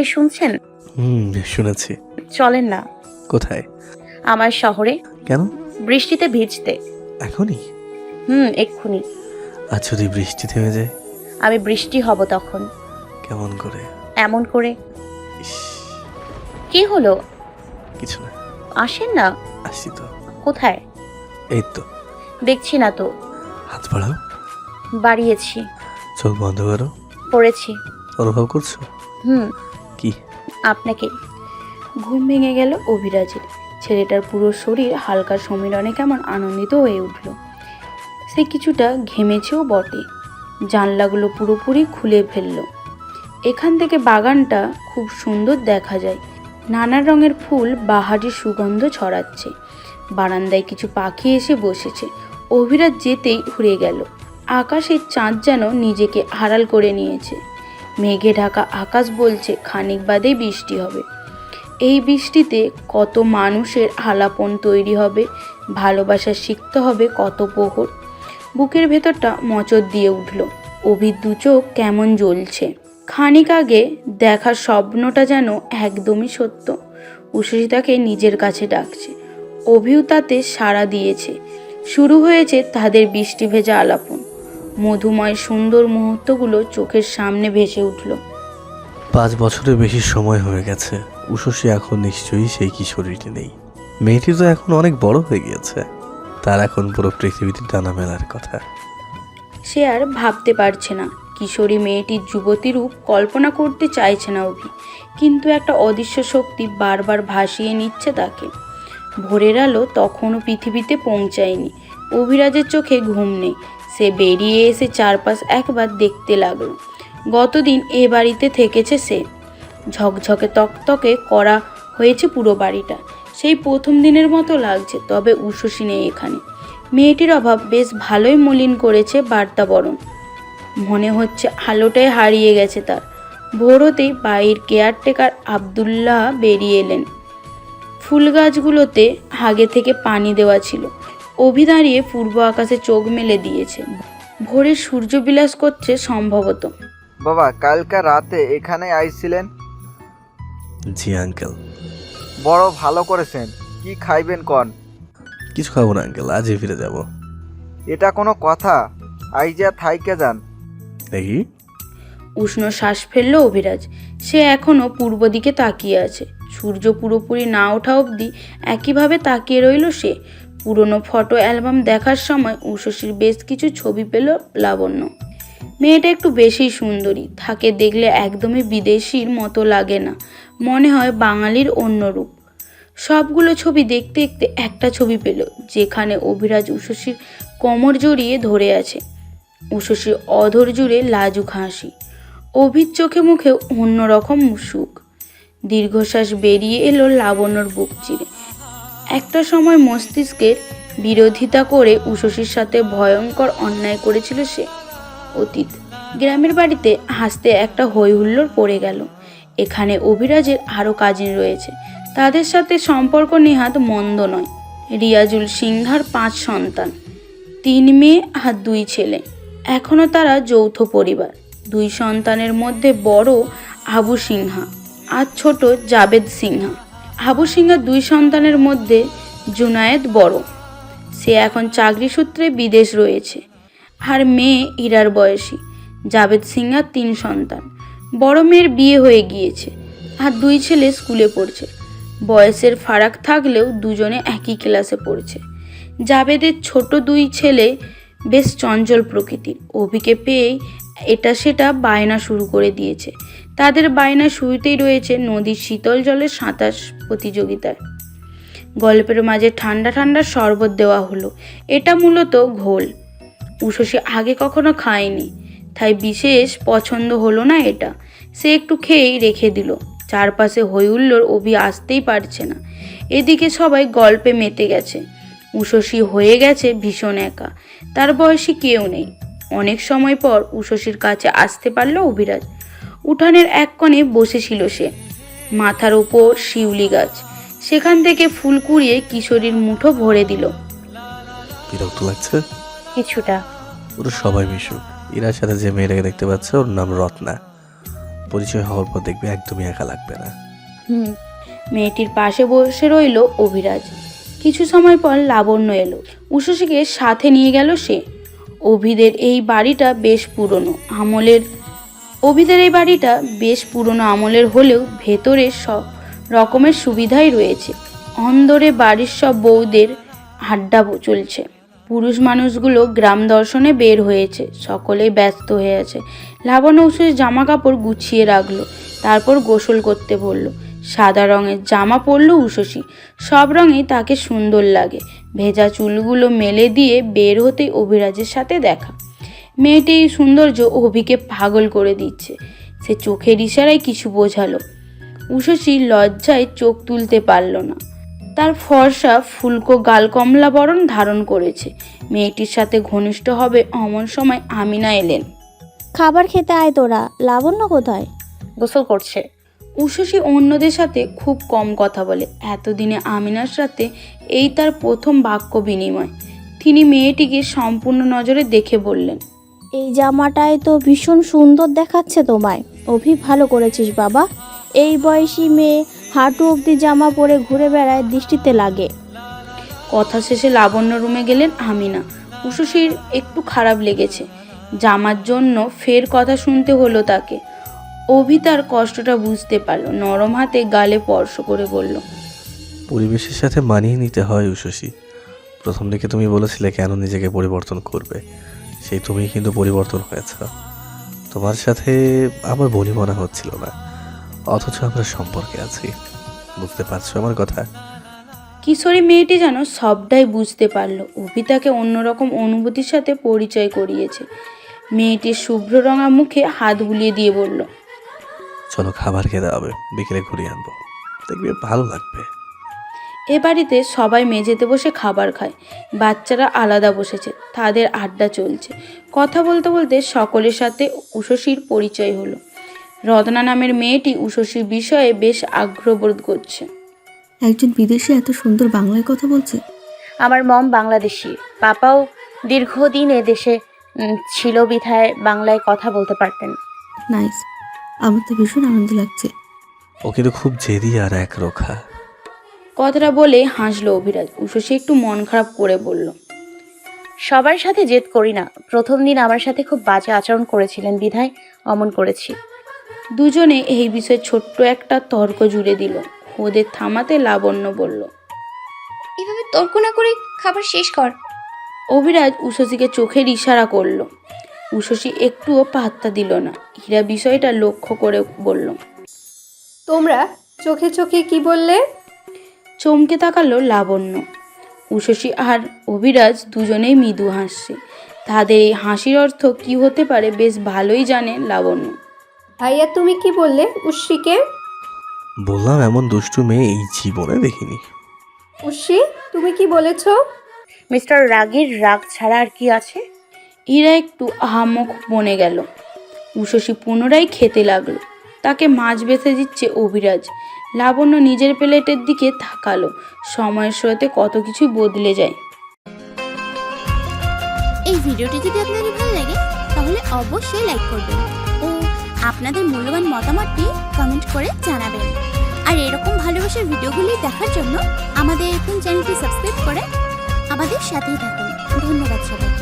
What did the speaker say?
এই শুনছেন? হুম শুনেছি। চলেন না। কোথায়? আমার শহরে। কেন? বৃষ্টিতে ভিজতে। এখনই? হুম এক্ষুনি। আর যদি বৃষ্টি থেমে যায়? আমি বৃষ্টি হব তখন। কেমন করে? এমন করে। ইস, কি হলো? কিছু না। আসেন না? আসছি তো। কোথায়? এই তো। দেখছি না তো। হাত বাড়াও। বাড়িয়েছি। চোখ বন্ধ করো। পড়েছি। অনুভব করছ? হুম। কি? আপনাকে, ঘুম ভেঙে গেল অভিরাজের। ছেলেটার পুরো শরীর হালকা সমীরণে কেমন আনন্দিত হয়ে উঠল। সে কিছুটা ঘেমেছেও বটে। জানলাগুলো পুরোপুরি খুলে ফেলল। এখান থেকে বাগানটা খুব সুন্দর দেখা যায়। নানা রঙের ফুল বাহারি সুগন্ধ ছড়াচ্ছে। বারান্দায় কিছু পাখি এসে বসেছে। অভিরাজ যেতেই উড়ে গেল। আকাশের চাঁদ যেন নিজেকে আড়াল করে নিয়েছে। মেঘে ঢাকা আকাশ বলছে খানিক বাদেই বৃষ্টি হবে। এই বৃষ্টিতে কত মানুষের আলাপন তৈরি হবে, ভালোবাসা শিখতে হবে কত প্রহর। বুকের ভেতরটা মচর দিয়ে উঠল। অভির দু চোখ কেমন জ্বলছে। খানিক আগে দেখা স্বপ্নটা যেন একদমই সত্য। উষসী তাকে নিজের কাছে ডাকছে। অভিও তাতে সাড়া দিয়েছে। শুরু হয়েছে তাদের বৃষ্টি ভেজা আলাপন। মধুময় সুন্দর মুহূর্তগুলো চোখের সামনে ভেসে উঠল। পাঁচ বছরের বেশি সময় হয়ে গেছে। উষসী এখন নিশ্চয়ই সেই কিশোরীটি নেই। মেয়েটি তো এখন অনেক বড় হয়ে গিয়েছে। তার এখন পুরো পৃথিবীতে টানা মেলার কথা। সে আর ভাবতে পারছে না। কিশোরী মেয়েটির যুবতী রূপ কল্পনা করতে চাইছে না অভি। কিন্তু একটা অদৃশ্য শক্তি বারবার ভাসিয়ে নিচ্ছে তাকে। ভোরের আলো তখনও পৃথিবীতে পৌঁছায়নি। অভিরাজের চোখে ঘুম নেই। সে বেরিয়ে এসে চারপাশ একবার দেখতে লাগল। গতদিন এ বাড়িতে থেকেছে সে। ঝকঝকে তকতকে করা হয়েছে পুরো বাড়িটা। সেই প্রথম দিনের মতো লাগছে, তবে উষসী নেই এখানে। মেয়েটির অভাব বেশ ভালোই মলিন করেছে বার্তাবরণ মনে হচ্ছে আলোটাই হারিয়ে গেছে তার। ভোর হতেই বাড়ির কেয়ারটেকার আবদুল্লাহ বেরিয়ে এলেন। ফুল গাছগুলোতে আগে থেকে পানি দেওয়া ছিল। অভি দাঁড়িয়ে পূর্ব আকাশে চোখ মেলে দিয়েছে। ভোরে সূর্য বিলাস করছে সম্ভবত। বাবা কালকা রাতে এখানে আইছিলেন? জি আঙ্কেল। বড় ভালো করেছেন। কি খাইবেন কন? কিছু খাব না আঙ্কেল। আজই ফিরে যাব। এটা কোনো কথা? আইজা থাইকে যান। দেখি। উষ্ণ শ্বাস ফেলল অভিরাজ। সে এখনও পূর্ব দিকে তাকিয়ে আছে। সূর্য পুরোপুরি না ওঠা অবধি একইভাবে তাকিয়ে রইল সে। পুরনো ফটো অ্যালবাম দেখার সময় উষসীর বেশ কিছু ছবি পেল লাবণ্য। মেয়েটা একটু বেশি সুন্দরী, তাকে দেখলে একদমই বিদেশির মতো লাগে না, মনে হয় বাঙালির অন্য রূপ। সবগুলো ছবি দেখতে দেখতে একটা ছবি পেল, যেখানে অভিরাজ উষসীর কোমর জড়িয়ে ধরে আছে। উষসীর অধর জুড়ে লাজুক হাসি, অভির চোখে মুখে অন্যরকম সুখ। দীর্ঘশ্বাস বেরিয়ে এলো লাবণ্যর বুক চিরে। একটা সময় মস্তিষ্কের বিরোধিতা করে উষসীর সাথে ভয়ঙ্কর অন্যায় করেছিল সে। অতীত, গ্রামের বাড়িতে হাসতে একটা হই হুল্লোড় পড়ে গেল। এখানে অভিরাজের আরও কাজিন রয়েছে। তাদের সাথে সম্পর্ক নেহাত মন্দ নয়। রিয়াজুল সিংহার পাঁচ সন্তান, তিন মেয়ে আর দুই ছেলে। এখনও তারা যৌথ পরিবার। দুই সন্তানের মধ্যে বড় আবু সিংহা আর ছোট জাবেদ সিংহা। আবু সিংহার দুই সন্তানের মধ্যে জুনায়েদ বড়। সে এখন চাকরি সূত্রে বিদেশ রয়েছে। আর মেয়ে ইরার বয়সী। জাবেদ সিংহার তিন সন্তান। বড় মেয়ের বিয়ে হয়ে গিয়েছে আর দুই ছেলে স্কুলে পড়ছে। বয়সের ফারাক থাকলেও দুজনে একই ক্লাসে পড়ছে। জাবেদের ছোট দুই ছেলে বেশ চঞ্চল প্রকৃতির। অভিকে পেয়েই এটা সেটা বায়না শুরু করে দিয়েছে। তাদের বায়না শুরুতেই রয়েছে নদীর শীতল জলে সাঁতার প্রতিযোগিতায়। গল্পের মাঝে ঠান্ডা ঠান্ডা শরবত দেওয়া হলো। এটা মূলত ঘোল। উষসী আগে কখনো খায়নি, তাই বিশেষ পছন্দ হলো না এটা। সে একটু খেয়েই রেখে দিল। চারপাশে হইহুল্লোর অভি আসতেই পারছে না। এদিকে সবাই গল্পে মেতে গেছে। উষসী হয়ে গেছে ভীষণ একা। তার বয়সী কেউ নেই। অনেক সময় পর উষসীর কাছে আসতে পারল অভিরাজ। উঠানের এক কোণে বসেছিল সে। মাথার উপর শিউলি গাছ। সেখান থেকে ফুল কুড়িয়ে কিশোরীর মুঠো ভরে দিল। বিরক্ত লাগছে? কিছুটা। ওরা সবাই মিশুক। ইরার সাথে যে মেয়েটাকে দেখতে পাচ্ছে ওর নাম রত্না। পরিচয় হওয়ার পর দেখবে একদমই একা লাগবে না। হুম। মেয়েটির পাশে বসে রইল অভিরাজ। কিছু সময় পর লাবণ্য এলো। উষসীকে সাথে নিয়ে গেল সে। অভিদের এই বাড়িটা বেশ পুরনো। আমলের অভিদের এই বাড়িটা বেশ পুরনো আমলের হলেও ভেতরে সব রকমের সুবিধাই রয়েছে। অন্দরে বাড়ির সব বউদের আড্ডা চলছে। পুরুষ মানুষগুলো গ্রাম দর্শনে বের হয়েছে, সকলেই ব্যস্ত হয়ে আছে। লাবণ্য উষসীর জামা কাপড় গুছিয়ে রাখল, তারপর গোসল করতে বলল, সাদা রঙের জামা পরলো উষসী সব রঙেই তাকে সুন্দর লাগে। ভেজা চুলগুলো মেলে দিয়ে বের হতেই অভিরাজের সাথে দেখা। মেয়েটি এই সৌন্দর্য অভিকে পাগল করে দিচ্ছে। সে চোখের ইশারায় কিছু বোঝালো। উষসী লজ্জায় চোখ তুলতে পারল না। তার ফর্সা ফুলকো গাল কমলা বরণ ধারণ করেছে। মেয়েটির সাথে ঘনিষ্ঠ হবে অমন সময় আমিনা এলেন। খাবার খেতে আয় তোরা লাবণ্য কোথায়? গোসল করছে। উষসী অন্যদের সাথে খুব কম কথা বলে। এতদিনে আমিনার সাথে এই তার প্রথম বাক্য বিনিময়। তিনি মেয়েটিকে সম্পূর্ণ নজরে দেখে বললেন এই জামাটায় তো ভীষণ সুন্দর দেখাচ্ছে তোমায়। অভি ভালো করেছিস বাবা। এই বয়সী মেয়ে হাঁটু অবধি জামা পরে ঘুরে বেড়ায় দৃষ্টিতে লাগে। কথা শেষে লাবণ্য রুমে গেলেন আমিনা। উষসীর একটু খারাপ লেগেছে। জামার জন্য ফের কথা শুনতে হলো তাকে। অভি তার কষ্টটা বুঝতে পারল। নরম হাতে গালে স্পর্শ করে বলল পরিবেশের সাথে মানিয়ে নিতে হয় উশসী প্রথম দিকে তুমি বলেছিলে কেন নিজেকে পরিবর্তন করবে। সেই তুমি কিন্তু পরিবর্তন হয়েছ। তোমার সাথে আমার বলি মনে হচ্ছিল না অথচ আমরা সম্পর্কে আছি। বুঝতে পারছ আমার কথা? কিশোরী মেয়েটি যেন সবটাই বুঝতে পারল। অভি তাকে অন্যরকম অনুভূতির সাথে পরিচয় করিয়েছে। মেয়েটির শুভ্র রঙা মুখে হাত বুলিয়ে দিয়ে বলল চলো খাবার খেতে হবে বিকেলে ঘুরিয়ে আনব। দেখবে ভালো লাগবে। এ বাড়িতে সবাই মেঝেতে বসে খাবার খায়। বাচ্চারা আলাদা বসেছে তাদের আড্ডা চলছে। কথা বলতে বলতে সকলের সাথে উষসীর পরিচয় হলো। রত্না নামের মেয়েটি উষসীর বিষয়ে বেশ আগ্রহ বোধ করছে। একজন বিদেশি এত সুন্দর বাংলায় কথা বলছে? আমার মম বাংলাদেশি। পাপাও দীর্ঘদিন এ দেশে উম, ছিল বিধায় বাংলায় কথা বলতে পারতেন। নাইস। আমার তো ভীষণ আনন্দ লাগছে। ও কিন্তু খুব জেদি আর এক রোখা কথাটা বলে হাসলো অভিরাজ। উষসী একটু মন খারাপ করে বলল সবার সাথে জেদ করি না। প্রথম দিন আমার সাথে খুব বাজে আচরণ করেছিলেন বিধায় অমন করেছি। দুজনে এই বিষয়ে ছোট্ট একটা তর্ক জুড়ে দিল। ওদের থামাতে লাবণ্য বলল এভাবে তর্ক না করে খাবার শেষ কর। অভিরাজ উষসীকে চোখের ইশারা করল। উষসী একটুও পাত্তা দিল না। হীরা বিষয়টা লক্ষ্য করে বলল তোমরা চোখে চোখে কি বললে? চমকে তাকালো লাবণ্য। উষসী আর অভিরাজ দুজনেই মৃদু হাসছে। তাদের এই হাসির অর্থ কি হতে পারে বেশ ভালোই জানে লাবণ্য। ভাইয়া তুমি কি বললে উশ্রীকে বললাম এমন দুষ্টু মেয়ে এই জীবনে দেখিনি। উশ্রী তুমি কি বলেছ? মিস্টার রাগের রাগ ছাড়া আর কি আছে? হীরা একটু আহামক বনে গেল। উষসী পুনরায় খেতে লাগল। তাকে মাছ বেছে দিচ্ছে অভিরাজ। লাবণ্য নিজের প্লেটের দিকে তাকালো। সময়ের স্রোতে কত কিছু বদলে যায়। এই ভিডিওটি যদি আপনাদের ভালো লাগে, তাহলে অবশ্যই লাইক করবেন ও আপনাদের মূল্যবান মতামতটি কমেন্ট করে জানাবেন। আর এরকম ভালোবাসার ভিডিওগুলি দেখার জন্য আমাদের এখন চ্যানেলটি সাবস্ক্রাইব করে আমাদের সাথেই থাকুন। ধন্যবাদ সবাইকে।